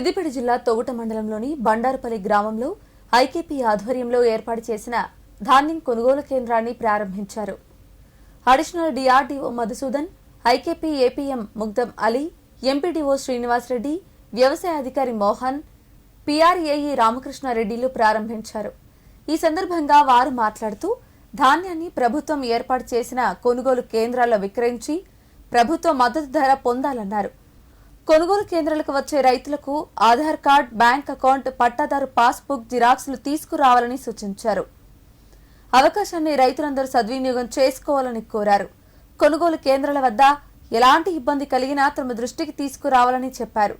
సిద్దిపేట జిల్లా తొగుట మండలంలోని బండారుపల్లి గ్రామంలో ఐకేపీ ఆధ్వర్యంలో ఏర్పాటు చేసిన ధాన్యం కొనుగోలు కేంద్రాన్ని ప్రారంభించారు. Additional DRDO Madhusudan IKP APM ముగ్ధం Ali MPDO Srinivasareddy వ్యవసాయ అధికారి మోహన్ పీఆర్ఏఈ రామకృష్ణారెడ్డిలు ప్రారంభించారు. ఈ సందర్భంగా వారు మాట్లాడుతూ ధాన్యాన్ని ప్రభుత్వం ఏర్పాటు చేసిన కొనుగోలు కేంద్రాల్లో విక్రయించి ప్రభుత్వ మద్దతు ధర పొందాలన్నారు. కొనుగోలు కేంద్రాలకు వచ్చే రైతులకు ఆధార్ కార్డ్ బ్యాంక్ అకౌంట్ పట్టాదారు పాస్బుక్ జిరాక్స్లు తీసుకురావాలని సూచించారు. అవకాశాన్ని రైతులందరూ సద్వినియోగం చేసుకోవాలని కోరారు. కొనుగోలు కేంద్రాల వద్ద ఎలాంటి ఇబ్బంది కలిగినా తమ దృష్టికి తీసుకురావాలని చెప్పారు.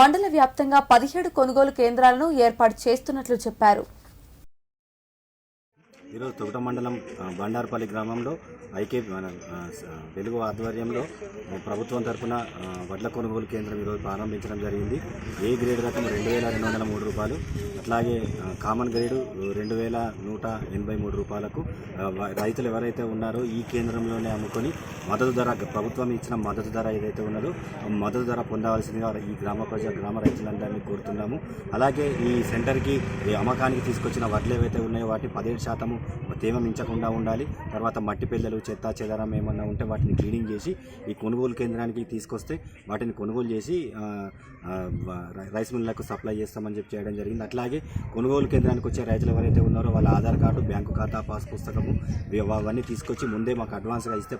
మండల వ్యాప్తంగా పదిహేడు కొనుగోలు కేంద్రాలను ఏర్పాటు చేస్తున్నట్లు చెప్పారు. ఈరోజు తొగట మండలం బండార్పల్లి గ్రామంలో ఐకే మన తెలుగు వెలుగు ఆధ్వర్యంలో ప్రభుత్వం తరఫున వడ్ల కొనుగోలు కేంద్రం ఈరోజు ప్రారంభించడం జరిగింది. ఏ గ్రేడ్ రకం? రెండు వేల రెండు వందల మూడు రూపాయలు. అట్లాగే కామన్ గ్రేడు రెండు వేల నూట ఎనభై మూడు రూపాయలకు రైతులు ఎవరైతే ఉన్నారో ఈ కేంద్రంలోనే అమ్ముకొని మద్దతు ధర ప్రభుత్వం ఇచ్చిన మద్దతు ధర ఏదైతే ఉన్నదో మద్దతు ధర పొందవలసిందిగా ఈ గ్రామ ప్రజలు గ్రామ రైతులందరినీ కోరుతున్నాము. అలాగే ఈ సెంటర్కి అమ్మకానికి తీసుకొచ్చిన వడ్లు ఏవైతే ఉన్నాయో వాటి పదిహేడు శాతము తేమ మించకుండా ఉండాలి. తర్వాత మట్టి పిల్లలు చెత్త చెదరం ఏమన్నా ఉంటే వాటిని క్లీనింగ్ చేసి ఈ కొనుగోలు కేంద్రానికి తీసుకొస్తే వాటిని కొనుగోలు చేసి రైస్ మిల్లకు సప్లై చేస్తామని చెప్పి చేయడం జరిగింది. అట్లాగే కొనుగోలు కేంద్రానికి వచ్చే రైతులు ఎవరైతే ఉన్నారో వాళ్ళ ఆధార్ కార్డు బ్యాంకు ఖాతా పాస్ పుస్తకము అవన్నీ తీసుకొచ్చి ముందే మాకు అడ్వాన్స్గా ఇస్తే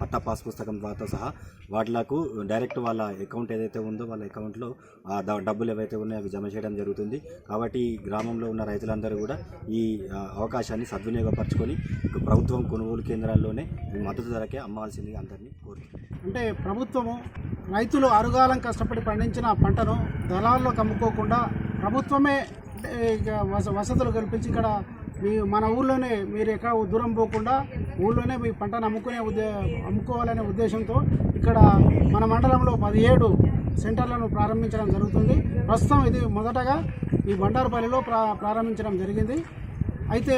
పట్టా పాస్ పుస్తకం ద్వారా సహా వాటిలకు డైరెక్ట్ వాళ్ళ అకౌంట్ ఏదైతే ఉందో వాళ్ళ అకౌంట్లో ఆ డబ్బులు ఏవైతే ఉన్నాయో అవి జమ చేయడం జరుగుతుంది. కాబట్టి గ్రామంలో ఉన్న రైతులందరూ కూడా ఈ అవకాశాన్ని అవకాశాన్ని సద్వినియోగపరచుకొని ఇక ప్రభుత్వం కొనుగోలు కేంద్రాల్లోనే మద్దతు ధరకే అమ్మాల్సిందిగా అందరినీ కోరుతున్నాం అంటే ప్రభుత్వము రైతులు అరుగాలం కష్టపడి పండించిన పంటను దళాల్లో కమ్ముకోకుండా ప్రభుత్వమే ఇక వస- వసతులు కల్పించి ఇక్కడ మీ మన ఊళ్ళోనే మీరు ఎక్కడ దూరం పోకుండా ఊళ్ళోనే మీ పంటను అమ్ముకునే ఉద్దే అమ్ముకోవాలనే ఉద్దేశంతో ఇక్కడ మన మండలంలో పదిహేడు సెంటర్లను ప్రారంభించడం జరుగుతుంది. ప్రస్తుతం ఇది మొదటగా ఈ బండారుపల్లిలో ప్రారంభించడం జరిగింది. అయితే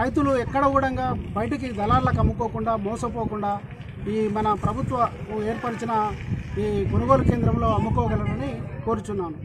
రైతులు ఎక్కడ కూడా బయటికి దళార్లకు అమ్ముకోకుండా మోసపోకుండా ఈ మన ప్రభుత్వ ఏర్పరిచిన ఈ కొనుగోలు కేంద్రంలో అమ్ముకోగలరని కోరుచున్నాను.